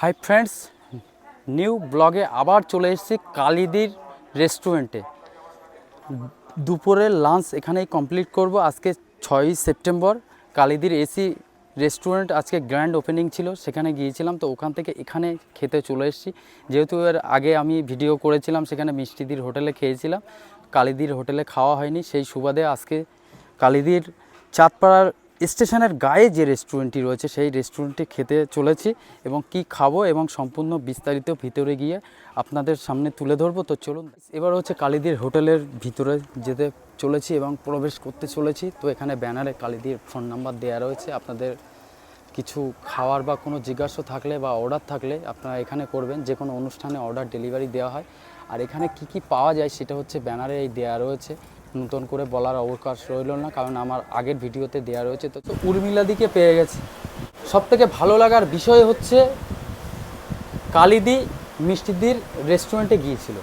Hi friends, new ব্লগে আবার চলে এসেছি কালিদির রেস্টুরেন্টে। দুপুরের লাঞ্চ এখানেই কমপ্লিট করব। আজকে ছয়ই সেপ্টেম্বর, কালিদির এসি রেস্টুরেন্ট আজকে গ্র্যান্ড ওপেনিং ছিল, সেখানে গিয়েছিলাম। তো ওখান থেকে এখানে খেতে চলে এসেছি। যেহেতু এর আগে আমি ভিডিও করেছিলাম, সেখানে মিষ্টিদির হোটেলে খেয়েছিলাম। কালিদির হোটেলে খাওয়া হয়নি। সেই সুবাদে আজকে কালিদির চাঁদপাড়ার স্টেশনের গায়ে যে রেস্টুরেন্টটি রয়েছে, সেই রেস্টুরেন্টে খেতে চলেছি এবং কি খাব এবং সম্পূর্ণ বিস্তারিত ভিতরে গিয়ে আপনাদের সামনে তুলে ধরবো। তো চলুন, এবার হচ্ছে কালীদির হোটেলের ভিতরে যেতে চলেছি এবং প্রবেশ করতে চলেছি। তো এখানে ব্যানারে কালিদির ফোন নাম্বার দেওয়া রয়েছে। আপনাদের কিছু খাওয়ার বা কোনো জিজ্ঞাসা থাকলে বা অর্ডার থাকলে আপনারা এখানে করবেন। যে কোনো অনুষ্ঠানে অর্ডার ডেলিভারি দেওয়া হয়। আর এখানে কি কি পাওয়া যায় সেটা হচ্ছে ব্যানারে এই দেওয়া রয়েছে। নতুন করে বলার অবকাশ রইল না, কারণ আমার আগের ভিডিওতে দেওয়া রয়েছে। তো উর্মিলাদিকে পেয়ে গেছি। সব থেকে ভালো লাগার বিষয় হচ্ছে, কালিদি মিষ্টিদির রেস্টুরেন্টে গিয়েছিল।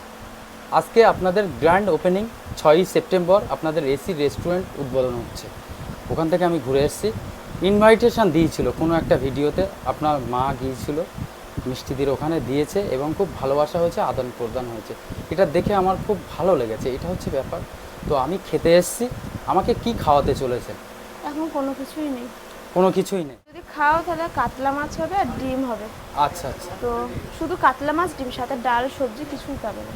আজকে আপনাদের গ্র্যান্ড ওপেনিং ছয়ই সেপ্টেম্বর, আপনাদের এসি রেস্টুরেন্ট উদ্বোধন হচ্ছে। ওখান থেকে আমি ঘুরে এসেছি। ইনভাইটেশন দিয়েছিল কোনো একটা ভিডিওতে, আপনার মা গিয়েছিল, মিষ্টিদির ওখানে দিয়েছে এবং খুব ভালোবাসা হয়েছে আদান প্রদান হয়েছে। এটা দেখে আমার খুব ভালো লেগেছে। এটা হচ্ছে ব্যাপার। তো আমি খেতে এসেছি। আমাকে কি খাওয়াতে চলেছে? এখন কোনো কিছুই নেই। কোনো কিছুই নেই? যদি খাও তাহলে কাতলা মাছ হবে আর ডিম হবে। আচ্ছা আচ্ছা। তো শুধু কাতলা মাছ ডিম সাথে ডাল সবজি কিছুই পাবে না।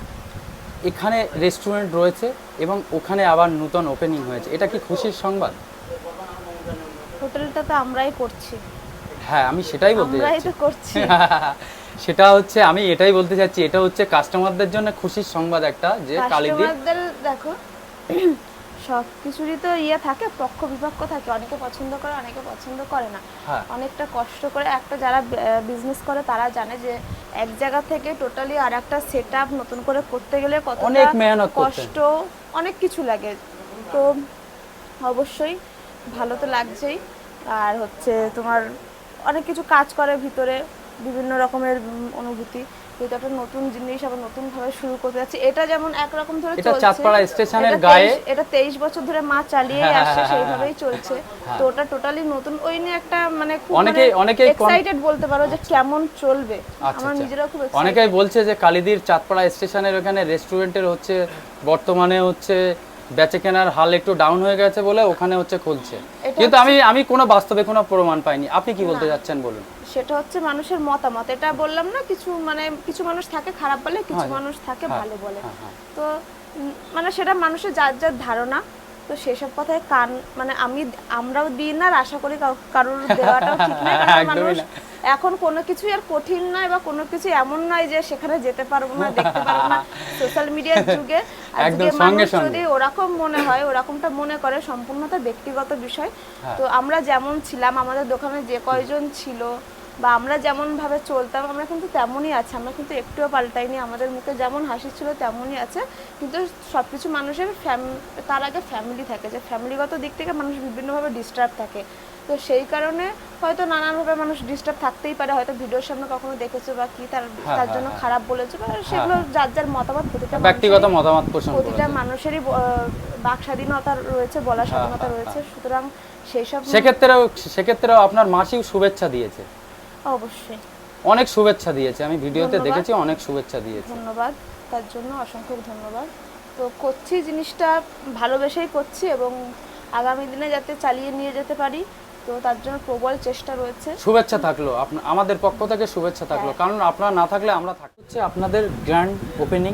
এখানে রেস্টুরেন্ট রয়েছে এবং ওখানে আবার নতুন ওপেনিং হয়েছে। এটা কি খুশির সংবাদ? হোটেলটা তো আমরাই করছি। হ্যাঁ আমি সেটাই বলতে আমরাই তো করছি। সেটা হচ্ছে আমি এটাই বলতে চাচ্ছি এটা হচ্ছে কাস্টমারদের জন্য খুশির সংবাদ একটা যে কাস্টমারদের দেখো সব কিছুরই তো ইয়ে থাকে পক্ষ বিপক্ষ থাকে। অনেকে পছন্দ করে অনেকে পছন্দ করে না। হ্যাঁ। অনেকটা কষ্ট করে একটা যারা বিজনেস করে তারা জানে যে এক জায়গা থেকে টোটালি আর একটা সেট আপ নতুন করে করতে গেলে কত অনেক মেহনত কষ্ট অনেক কিছু লাগে। তো অবশ্যই ভালো তো লাগছেই। আর হচ্ছে তোমার অনেক কিছু কাজ করে ভিতরে বিভিন্ন রকমের অনুভূতি। যেহেতু একটা নতুন জিনিস আবার নতুন ভাবে শুরু করতে যাচ্ছে। এটা যেমন একরকম ধরে এটা চলছে চাঁদপাড়া স্টেশনের গায়ে- এটা তেইশ বছর ধরে মা চালিয়ে হ্যাঁ, আসছে হ্যাঁ, হ্যাঁ, সেইভাবেই চলছে। তো ওটা টোটালি নতুন। ওই নিয়ে একটা মানে খুব অনেকেই- অনেকেই এক্সাইটেড বলতে পারো যে কেমন চলবে। আচ্ছা আমার আচ্ছা। খুব অনেকেই বলছে যে কালিদির চাঁদপাড়া স্টেশনের ওখানে রেস্টুরেন্টের হচ্ছে বর্তমানে হচ্ছে বেচে কেনার হাল একটু ডাউন হয়ে গেছে বলে ওখানে হচ্ছে খুলছে। কিন্তু আমি আমি কোনো বাস্তবে কোনো প্রমাণ পাইনি। আপনি কি বলতে যাচ্ছেন বলুন। সেটা হচ্ছে মানুষের মতামত। এটা বললাম না কিছু মানে কিছু মানুষ থাকে খারাপ বলে কিছু হ্যাঁ, মানুষ থাকে হ্যাঁ, ভালো বলে। হ্যাঁ। তো মানে সেটা মানুষের যার যার ধারণা তো সেসব কথায় কান মানে আমি আমরাও দিই না আর আশা করি কারোর দেওয়াটাও ঠিক কারণ মানুষ এখন কোনো কিছুই আর কঠিন নয় বা কোনো কিছু এমন নয় যে সেখানে যেতে পারব না দেখতে পারব না। সোশ্যাল মিডিয়ার যুগে আজকে মানুষ যদি ওরকম মনে হয় ওরকমটা মনে করে সম্পূর্ণ তার ব্যক্তিগত বিষয়। তো আমরা যেমন ছিলাম আমাদের দোকানে যে কয়জন ছিল বা আমরা যেমন ভাবে চলতাম আমরা কিন্তু তেমনই আছে। আমরা কিন্তু একটুও পাল্টাইনি। আমাদের মুখে যেমন হাসি ছিল তেমনই আছে। কিন্তু সবকিছু মানুষের ফ্যাম- তার আগে ফ্যামিলি থাকে। যে ফ্যামিলিগত দিক থেকে মানুষ বিভিন্নভাবে ডিস্টার্ব থাকে। তো সেই কারণে হয়তো নানানভাবে মানুষ ডিস্টার্ব থাকতেই পারে। হয়তো ভিডিওর সামনে কখনো দেখেছ বা কি তার হ্যাঁ, তার হ্যাঁ, জন্য হ্যাঁ। খারাপ বলেছে বা সেগুলো যার যার মতামত প্রতিটা ব্যক্তিগত মতামত প্রতিটা মানুষেরই বাক স্বাধীনতা রয়েছে বলার স্বাধীনতা রয়েছে। সুতরাং সেই সব সেক্ষেত্রেও সেক্ষেত্রেও আপনার মাসিও শুভেচ্ছা দিয়েছে। অবশ্যই। অনেক শুভেচ্ছা দিয়েছে। আমি ভিডিওতে দেখেছি অনেক শুভেচ্ছা দিয়েছে। ধন্যবাদ। তার জন্য অসংখ্য ধন্যবাদ। তো করছি জিনিসটা ভালোবেসেই করছি এবং আগামী দিনে যাতে চালিয়ে নিয়ে যেতে পারি তো তার জন্য প্রবল চেষ্টা রয়েছে। শুভেচ্ছা থাকল। আমাদের পক্ষ থেকে শুভেচ্ছা থাকল। হ্যাঁ। কারণ আপনারা না থাকলে আমরা থাকি হচ্ছে আপনাদের গ্র্যান্ড ওপেনিং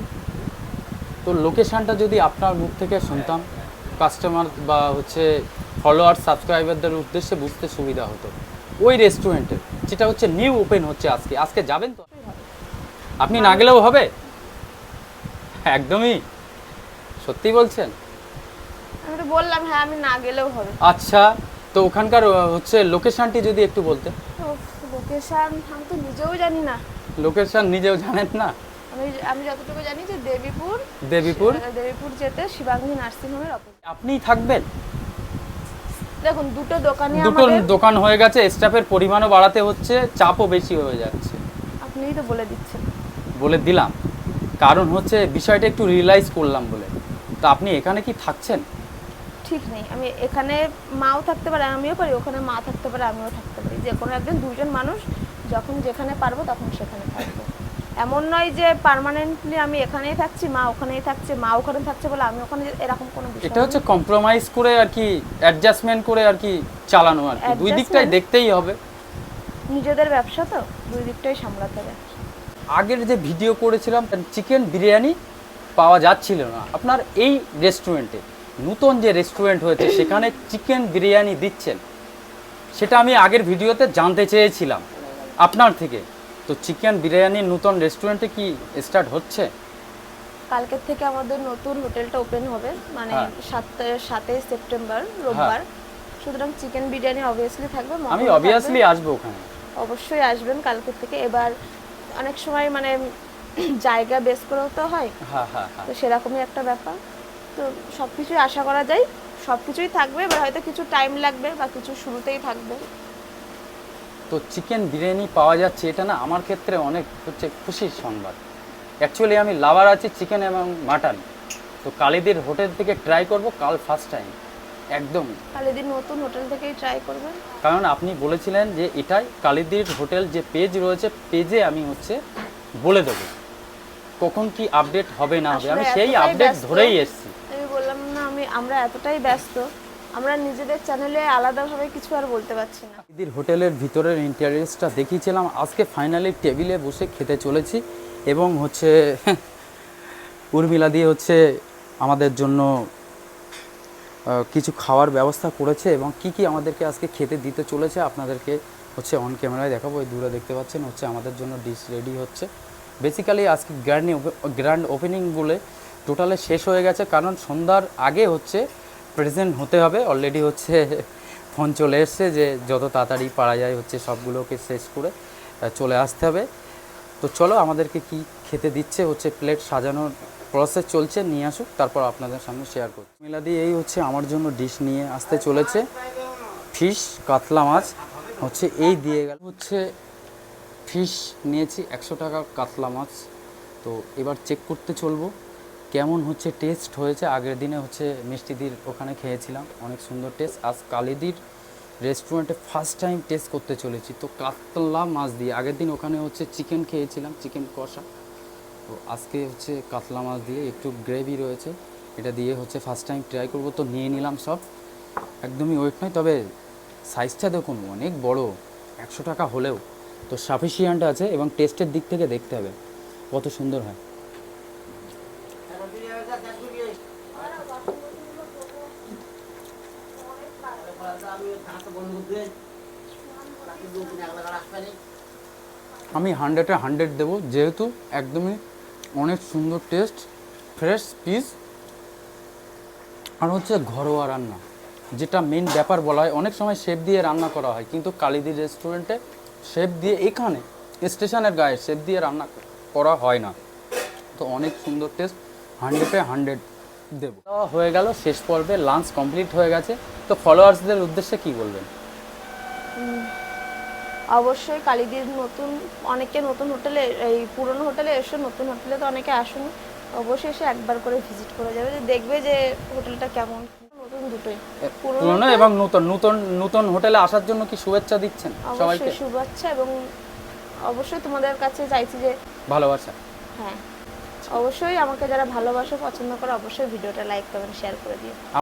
তো লোকেশনটা যদি আপনার মুখ থেকে শুনতাম কাস্টমার বা হচ্ছে ফলোয়ার সাবস্ক্রাইবারদের উদ্দেশ্যে বুঝতে সুবিধা হতো। ওই রেস্টুরেন্টের যেটা হচ্ছে নিউ ওপেন হচ্ছে আজকে। আজকে যাবেন তো? আপনি না গেলেও হবে? একদমই। সত্যি বলছেন? আমি তো বললাম হ্যাঁ আমি না গেলেও হবে। আচ্ছা তো ওখানকার হচ্ছে লোকেশনটি যদি একটু বলতে লোকেশন আমি তো নিজেও জানি না। লোকেশন নিজেও জানেন না? আমি আমি যতটুকু জানি যে দেবীপুর দেবীপুর? দেবীপুর যেতে শিবাঙ্গী নার্সিংহোমের অপোজিট। আপনিই থাকবেন? দেখুন দুটো দোকানই দুটো দোকান হয়ে গেছে স্টাফের পরিমাণও বাড়াতে হচ্ছে চাপও বেশি হয়ে যাচ্ছে। আপনিই তো বলে দিচ্ছেন। বলে দিলাম। কারণ হচ্ছে বিষয়টা একটু রিয়েলাইজ করলাম বলে। তা আপনি এখানে কি থাকছেন? ঠিক নেই আমি এখানে মাও থাকতে পারে আমিও পারি ওখানে মা থাকতে পারে আমিও থাকতে পারি। যে কোনো একজন দুজন মানুষ যখন যেখানে পারব তখন সেখানে থাকব। এমন নয় যে পার্মানেন্টলি আমি এখানেই থাকছি মা ওখানেই থাকছে মা ওখানে থাকছে বলে আমি ওখানে এরকম কোনো বিষয় এটা হচ্ছে কম্প্রোমাইজ করে আর কি অ্যাডজাস্টমেন্ট করে আর কি চালানো আর কি। দুই দিকটাই দেখতেই হবে। নিজেদের ব্যবসা তো দুই দিকটাই সামলাতে হবে। আগের যে ভিডিও করেছিলাম চিকেন বিরিয়ানি পাওয়া যাচ্ছিল না। আপনার এই রেস্টুরেন্টে নতুন যে রেস্টুরেন্ট হয়েছে সেখানে চিকেন বিরিয়ানি দিচ্ছেন সেটা আমি আগের ভিডিওতে জানতে চেয়েছিলাম আপনার থেকে। তো চিকেন বিরিয়ানি নতুন রেস্টুরেন্টে কি স্টার্ট হচ্ছে? কালকের থেকে আমাদের নতুন হোটেলটা ওপেন হবে মানে হ্যাঁ। সাত সাতই সেপ্টেম্বর রোববার। সুতরাং চিকেন বিরিয়ানি অবভিয়াসলি থাকবে আমি অবভিয়াসলি আসব ওখানে। অবশ্যই আসবেন কালকের থেকে। এবার অনেক সময় মানে জায়গা বেস করেও তো হয়। হ্যাঁ হ্যাঁ হ্যাঁ। তো সেরকমই একটা ব্যাপার। তো সব কিছুই আশা করা যায়। সব কিছুই থাকবে এবার হয়তো কিছু টাইম লাগবে বা কিছু শুরুতেই থাকবে। তো চিকেন বিরিয়ানি পাওয়া যাচ্ছে এটা না আমার ক্ষেত্রে অনেক হচ্ছে খুশির সংবাদ। অ্যাকচুয়ালি আমি লাভার আছি চিকেন এবং মাটন তো কালীদের হোটেল থেকে ট্রাই করব কাল ফার্স্ট টাইম একদম। কালিদিন নতুন হোটেল থেকেই ট্রাই করবেন কারণ আপনি বলেছিলেন যে এটাই কালীদির হোটেল যে পেজ রয়েছে পেজে আমি হচ্ছে বলে দেবো। কখন কি আপডেট হবে না হবে আমি সেই আপডেট ধরেই এসেছি। আমি বললাম না আমি আমরা এতটাই ব্যস্ত আমরা নিজেদের চ্যানেলে আলাদাভাবে কিছু আর বলতে পারছি না। কালীদির হোটেলের ভিতরের ইন্টারিয়ার্সটা দেখিয়েছিলাম আজকে ফাইনালি টেবিলে বসে খেতে চলেছি এবং হচ্ছে উর্মিলা দিয়ে হচ্ছে আমাদের জন্য কিছু খাওয়ার ব্যবস্থা করেছে এবং কি কি আমাদেরকে আজকে খেতে দিতে চলেছে আপনাদেরকে হচ্ছে অন ক্যামেরায় দেখাবো। ওই দূরে দেখতে পাচ্ছেন, হচ্ছে আমাদের জন্য ডিশ রেডি হচ্ছে। বেসিক্যালি আজকে গ্র্যান্ড গ্র্যান্ড ওপেনিং বলে টোটালে শেষ হয়ে গেছে, কারণ সন্ধ্যার আগে হচ্ছে প্রেজেন্ট হতে হবে। অলরেডি হচ্ছে, ফোন চলে এসছে যে যত তাড়াতাড়ি পারা যায় হচ্ছে সবগুলোকে শেষ করে চলে আসতে হবে। তো চলো আমাদেরকে কি খেতে দিচ্ছে, হচ্ছে প্লেট সাজানোর প্রসেস চলছে, নিয়ে আসুক, তারপর আপনাদের সামনে শেয়ার করছি। মিলাদি, এই হচ্ছে আমার জন্য ডিশ নিয়ে আসতে চলেছে। ফিশ কাতলা মাছ, হচ্ছে এই দিয়ে গেল। হচ্ছে ফিশ নিয়েছি একশো টাকা কাতলা মাছ। তো এবার চেক করতে চলবো। কেমন হচ্ছে টেস্ট হয়েছে? আগের দিনে হচ্ছে মিষ্টিদির ওখানে খেয়েছিলাম, অনেক সুন্দর টেস্ট আজ কালিদির রেস্টুরেন্টে ফার্স্ট টাইম টেস্ট করতে চলেছি। তো কাতলা মাছ দিয়ে, আগের দিন ওখানে হচ্ছে চিকেন খেয়েছিলাম চিকেন কষা। তো আজকে হচ্ছে কাতলা মাছ দিয়ে একটু গ্রেভি রয়েছে, এটা দিয়ে হচ্ছে ফার্স্ট টাইম ট্রাই করব। তো নিয়ে নিলাম সব। একদমই ওয়েট নয়, তবে সাইজটা দেখুন, অনেক বড়, একশো টাকা হলেও। তো সাফিসিয়েন্ট আছে এবং টেস্টের দিক থেকে দেখতে হবে, কত সুন্দর হয়। আমি হান্ড্রেডে হান্ড্রেড দেবো, যেহেতু একদমই অনেক সুন্দর টেস্ট ফ্রেশ পিস আর হচ্ছে ঘরোয়া রান্না, যেটা মেন ব্যাপার বলা হয়। অনেক সময় শেপ দিয়ে রান্না করা হয়, কিন্তু কালিদির রেস্টুরেন্টে শেপ দিয়ে এখানে স্টেশনের গায়ে শেপ দিয়ে রান্না করা হয় না। তো অনেক সুন্দর টেস্ট হান্ড্রেডে হান্ড্রেড দেবো। হয়ে গেল শেষ পর্বে লাঞ্চ কমপ্লিট হয়ে গেছে। তো ফলোয়ার্সদের উদ্দেশ্যে কি বলবেন? অবশ্যই কালিদির নতুন অনেকে নতুন হোটেলে এই পুরনো হোটেলে এসে নতুন হোটেলে তো অনেকে আসুন। অবশ্যই এসে একবার করে ভিজিট করে যাবে যে দেখবে যে হোটেলটা কেমন। নতুন দুটোই পুরনো এবং নতুন নতুন নতুন হোটেলে আসার জন্য কি শুভেচ্ছা দিচ্ছেন সবাইকে? অবশ্যই শুভেচ্ছা এবং অবশ্যই তোমাদের কাছে চাইছি যে ভালোবাসা। হ্যাঁ। অবশ্যই আমাকে যারা ভালোবাসো পছন্দ করে অবশ্যই ভিডিওটা লাইক করবেন শেয়ার করে দিও।